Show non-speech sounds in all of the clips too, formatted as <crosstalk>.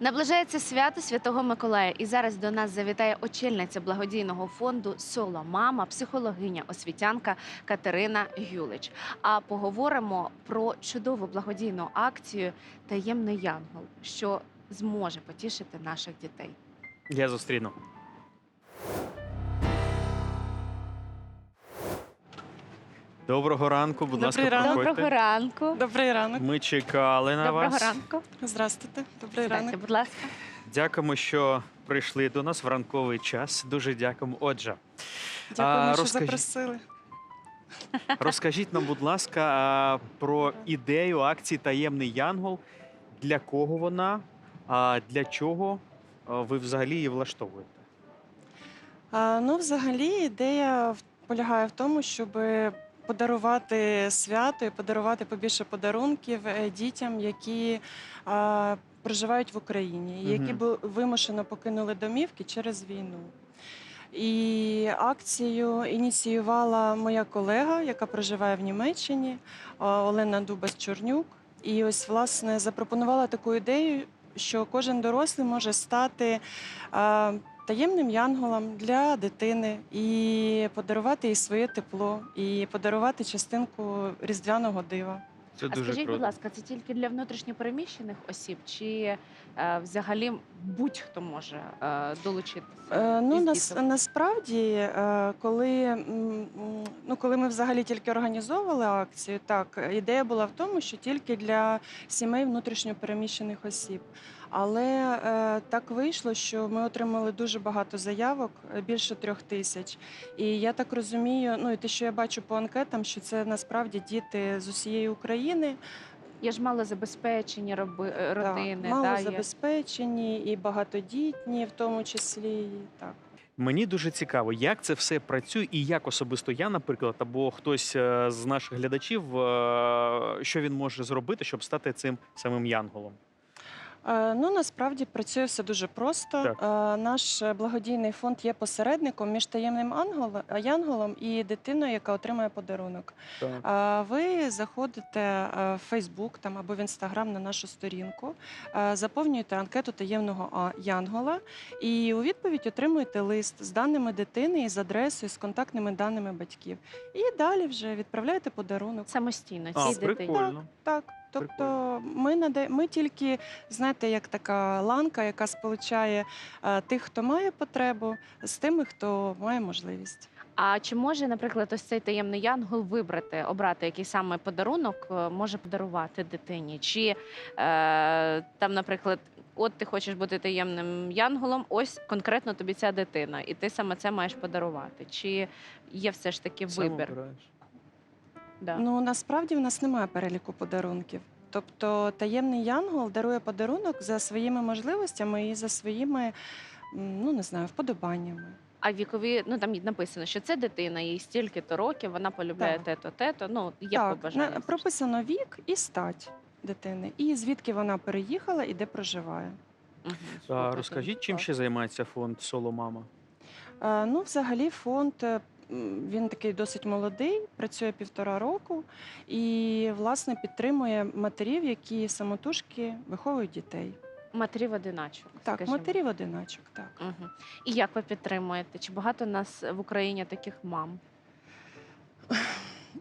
Наближається свято Святого Миколая, і зараз до нас завітає очільниця благодійного фонду Соло Мама, психологиня, освітянка Катерина Гюлич. А поговоримо про чудову благодійну акцію Таємний Янгол, що зможе потішити наших дітей. Я зустріну. Доброго ранку, будь Добрий ласка, ранок. проходьте. Доброго ранку. Добрий ранок. Ми чекали на Доброго вас. ранку. Здравствуйте. Добрий Сідайте, ранок. будь ласка. Дякуємо, що прийшли до нас в ранковий час. Дуже дякуємо. Отже, Дякую, А, що розкажіть. запросили. <laughs> розкажіть нам, будь ласка, а, про ідею акції Таємний Янгол. Для кого вона? А для чого а, ви взагалі її влаштовуєте? А, ну, взагалі, ідея в- полягає в тому, щоб подарувати свято і подарувати побільше подарунків е, дітям, які а, проживають в Україні, які бу- вимушено покинули домівки через війну. І акцію ініціювала моя колега, яка проживає в Німеччині, Олена Дубас-Чорнюк. І ось власне запропонувала таку ідею, що кожен дорослий може стати а, таємним янголом для дитини і подарувати їй своє тепло, і подарувати частинку різдвяного дива. Це А дуже скажіть, круто. будь ласка, це тільки для внутрішньопереміщених осіб, чи е, взагалі будь-хто може е, долучитися? Е, ну, нас, насправді, е, коли, м, ну, коли ми взагалі тільки організовували акцію, так, ідея була в тому, що тільки для сімей внутрішньопереміщених осіб. Але е, так вийшло, що ми отримали дуже багато заявок, е, більше трьох тисяч. І я так розумію, ну і те, що я бачу по анкетам, що це насправді діти з усієї України, Є ж малозабезпечені роби, е, так, родини, мало да, є. забезпечені і багатодітні, в тому числі. Так. Мені дуже цікаво, як це все працює, і як особисто я, наприклад, або хтось з наших глядачів, що він може зробити, щоб стати цим самим янголом. Е, Ну насправді працює все дуже просто. Так. Е, Наш е, благодійний фонд є посередником між таємним ангелом, янголом і дитиною, яка отримує подарунок. Е, Ви заходите в Фейсбук там або в Інстаграм на нашу сторінку, е, заповнюєте анкету таємного янгола, і у відповідь отримуєте лист з даними дитини і з адресою, з контактними даними батьків. І далі вже відправляєте подарунок. самостійно А, цій дитині. прикольно. Так, тобто ми наде... ми тільки знаєте, як така ланка, яка сполучає е, тих, хто має потребу, з тими, хто має можливість. А чи може, наприклад, ось цей таємний янгол вибрати, обрати який саме подарунок е, може подарувати дитині? Чи е, там, наприклад, от ти хочеш бути таємним янголом, ось конкретно тобі ця дитина, і ти саме це маєш подарувати? Чи є все ж таки Сам вибір? обираєш. Да. Ну насправді в нас немає переліку подарунків. Тобто таємний янгол дарує подарунок за своїми можливостями і за своїми, ну не знаю, вподобаннями. А вікові, ну там написано, що це дитина, їй стільки-то років, вона полюбляє Так. те-то, те-то. Ну, є так, побажання. на- прописано вік і стать дитини, і звідки вона переїхала і де проживає. Мгм, А, розкажіть, чим ще займається фонд Соло Мама? Е, Ну, взагалі, фонд е, він такий досить молодий, працює півтора року і власне підтримує матерів, які самотужки виховують дітей. Матерів одиначок. Так, скажімо. матерів одиначок. Так Угу. І як ви підтримуєте? Чи багато нас в Україні таких мам?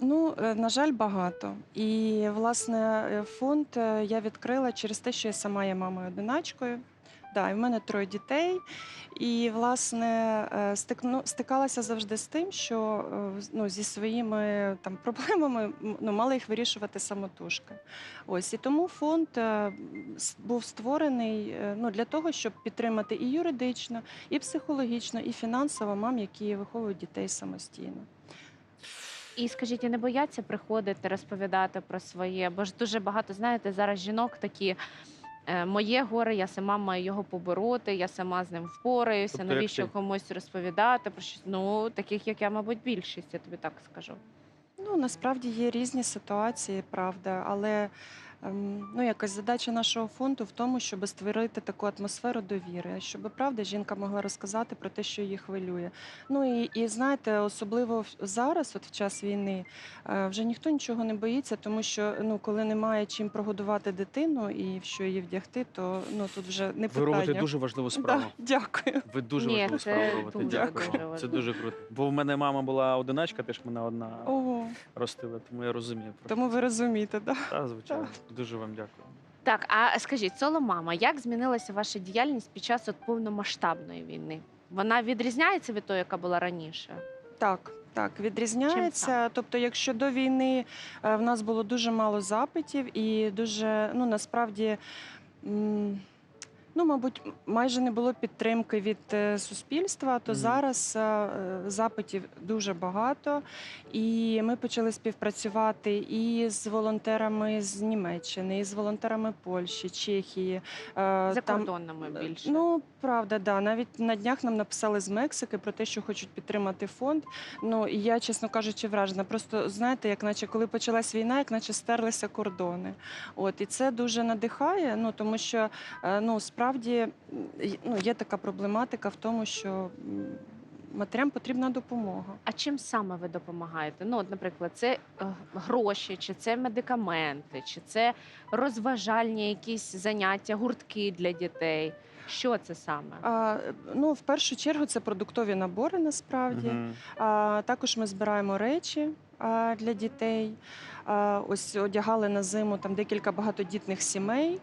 ну е, на жаль, багато. І власне е, фонд е, я відкрила через те, що я сама є мамою одиначкою. Да, і в мене троє дітей, і власне е, стикну, стикалася завжди з тим, що е, ну, зі своїми там <laughs> проблемами ну, мала їх вирішувати самотужки. Ось і тому фонд е, був створений ну, для того, щоб підтримати і юридично, і психологічно, і фінансово мам, які виховують дітей самостійно. І скажіть, а не бояться приходити, розповідати про своє? Бо ж дуже багато, знаєте, зараз жінок такі. «Е, Моє горе, я сама маю його побороти, я сама з ним впораюся. Тобто, навіщо ти? комусь розповідати про щось? Ну, таких, як я, мабуть, більшість, я тобі так скажу. Ну, насправді є різні ситуації, правда, але ну, якась задача нашого фонду в тому, щоб створити таку атмосферу довіри, щоб правда жінка могла розказати про те, що її хвилює. Ну і, і знаєте, особливо в- зараз, от в час війни, е, вже ніхто нічого не боїться, тому що ну, коли немає чим прогодувати дитину і в що її вдягти, то ну тут вже не Ви робите дуже важливу справу. Да, дякую. Ви дуже Ні, важливу справу робите. дуже, Дякую. дуже. Це дуже круто. Бо в мене мама була одиначка, теж мене одна Ого, ростила, тому я розумію. тому ви розумієте, да? Та, звичайно. Дуже вам дякую. Так, а скажіть, соло мама, як змінилася ваша діяльність під час от повномасштабної війни? Вона відрізняється від того, яка була раніше? Так, так, відрізняється. Тобто, якщо до війни е, в нас було дуже мало запитів і дуже, ну насправді. м, Ну, мабуть, майже не було підтримки від е, суспільства, то Мгм. зараз е, запитів дуже багато, і ми почали співпрацювати і з волонтерами з Німеччини, і з волонтерами Польщі, Чехії. е, там- більше. Ну, правда, да. Навіть на днях нам написали з Мексики про те, що хочуть підтримати фонд. Ну і я, чесно кажучи, вражена. Просто знаєте, як наче коли почалась війна, як наче стерлися кордони. От і це дуже надихає. Ну тому що ну справді й- ну, є така проблематика в тому, що матерям потрібна допомога. А чим саме ви допомагаєте? Ну, от, наприклад, це е, гроші, чи це медикаменти, чи це розважальні якісь заняття, гуртки для дітей? Що це саме? А, ну, в першу чергу, це продуктові набори насправді. Мгм. А, також ми збираємо речі а, для дітей. А, ось одягали на зиму там декілька багатодітних сімей.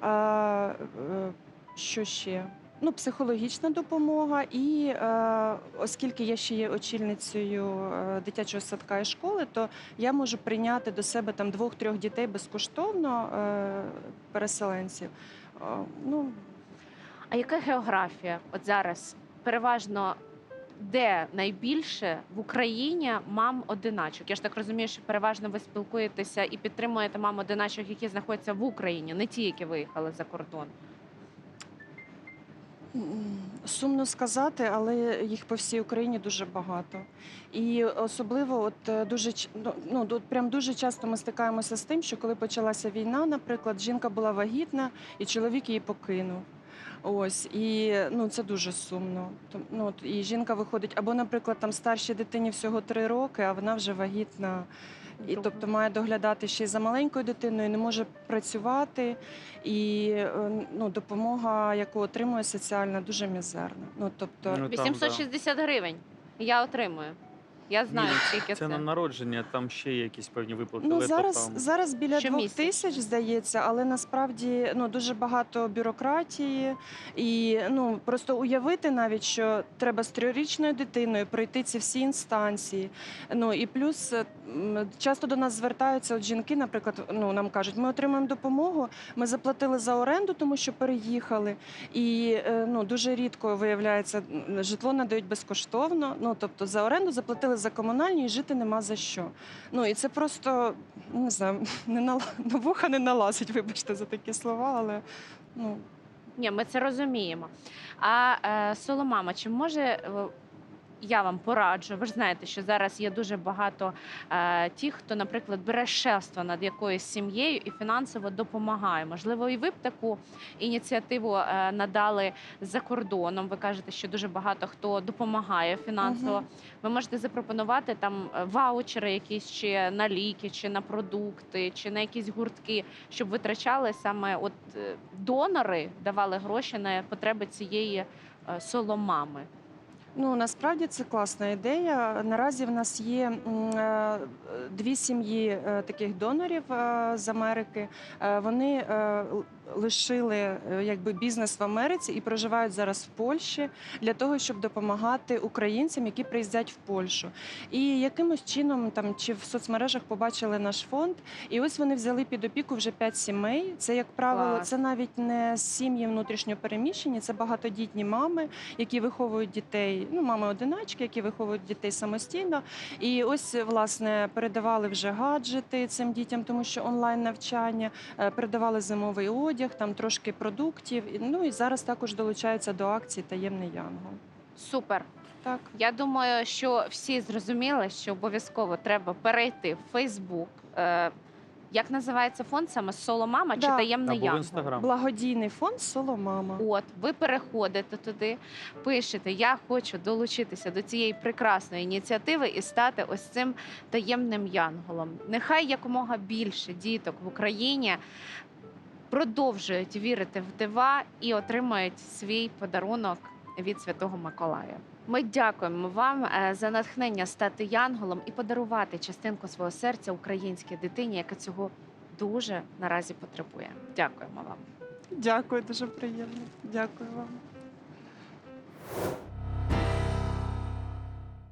А, е, що ще? Ну, психологічна допомога, і е, оскільки я ще є очільницею е, дитячого садка і школи, то я можу прийняти до себе там двох-трьох дітей безкоштовно е, переселенців. Е, ну, А яка географія? От зараз переважно де найбільше в Україні мам одиначок? Я ж так розумію, що переважно ви спілкуєтеся і підтримуєте мам одиначок, які знаходяться в Україні, не ті, які виїхали за кордон. Сумно сказати, але їх по всій Україні дуже багато. І особливо, от е, дуже ну, ну от прям дуже часто ми стикаємося з тим, що коли почалася війна, наприклад, жінка була вагітна і чоловік її покинув. Ось і ну це дуже сумно. Том- Ну от, і жінка виходить, або, наприклад, там старшій дитині всього три роки, а вона вже вагітна. І тобто має доглядати ще й за маленькою дитиною, не може працювати, і е, ну, допомога, яку отримує соціальна, дуже мізерна. Ну тобто, Ну, там, 860 гривень. Я отримую. Я знаю, Ні, скільки Це це. на народження, там ще є якісь певні виплати. ну але то зараз, там- зараз біля двох Щомісяця. тисяч здається, але насправді ну дуже багато бюрократії, і ну просто уявити навіть, що треба з трьохрічною дитиною пройти ці всі інстанції. Ну і плюс е, часто до нас звертаються от жінки, наприклад, ну нам кажуть, ми отримуємо допомогу, ми заплатили за оренду, тому що переїхали. І е, ну дуже рідко виявляється, житло надають безкоштовно. Ну тобто за оренду заплатили за комунальні і жити нема за що. Ну і це просто не знаю, <laughs> не на, на вуха не налазить, вибачте за такі слова, але ну. Ні, ми це розуміємо. А е, Соломама, чи може е, я вам пораджу? Ви ж знаєте, що зараз є дуже багато е, тих, хто, наприклад, бере шефство над якоюсь сім'єю і фінансово допомагає. Можливо, і ви б таку ініціативу е, надали за кордоном. Ви кажете, що дуже багато хто допомагає фінансово. Мгм. Ви можете запропонувати там е, ваучери, якісь чи на ліки, чи на продукти, чи на якісь гуртки, щоб витрачали саме от е, донори давали гроші на потреби цієї е, соломами. Ну насправді це класна ідея. Наразі в нас є е, дві сім'ї е, таких донорів е, з Америки. Вони лишили е, якби бізнес в Америці і проживають зараз в Польщі для того, щоб допомагати українцям, які приїздять в Польщу. І якимось чином там чи в соцмережах побачили наш фонд, і ось вони взяли під опіку вже п'ять сімей. Це як правило, Клас. це навіть не сім'ї внутрішньо переміщені, це багатодітні мами, які виховують дітей. Ну, мами одиначки, які виховують дітей самостійно. І ось власне передавали вже гаджети цим дітям, тому що онлайн навчання, е, передавали зимовий одяг, там трошки продуктів. І- Ну і зараз також долучаються до акції Таємний Янгол. Супер. Так. Я думаю, що всі зрозуміли, що обов'язково треба перейти в Фейсбук. Е, Як називається фонд? Саме соло мама чи Да. таємний Або в інстаграм. Благодійний фонд Соло Мама. От, ви переходите туди, пишете, я хочу долучитися до цієї прекрасної ініціативи і стати ось цим таємним янголом. Нехай якомога більше діток в Україні продовжують вірити в дива і отримають свій подарунок від Святого Миколая. Ми дякуємо вам е, за натхнення стати янголом і подарувати частинку свого серця українській дитині, яка цього дуже наразі потребує. Дякуємо вам. Дякую, дуже приємно. Дякую вам.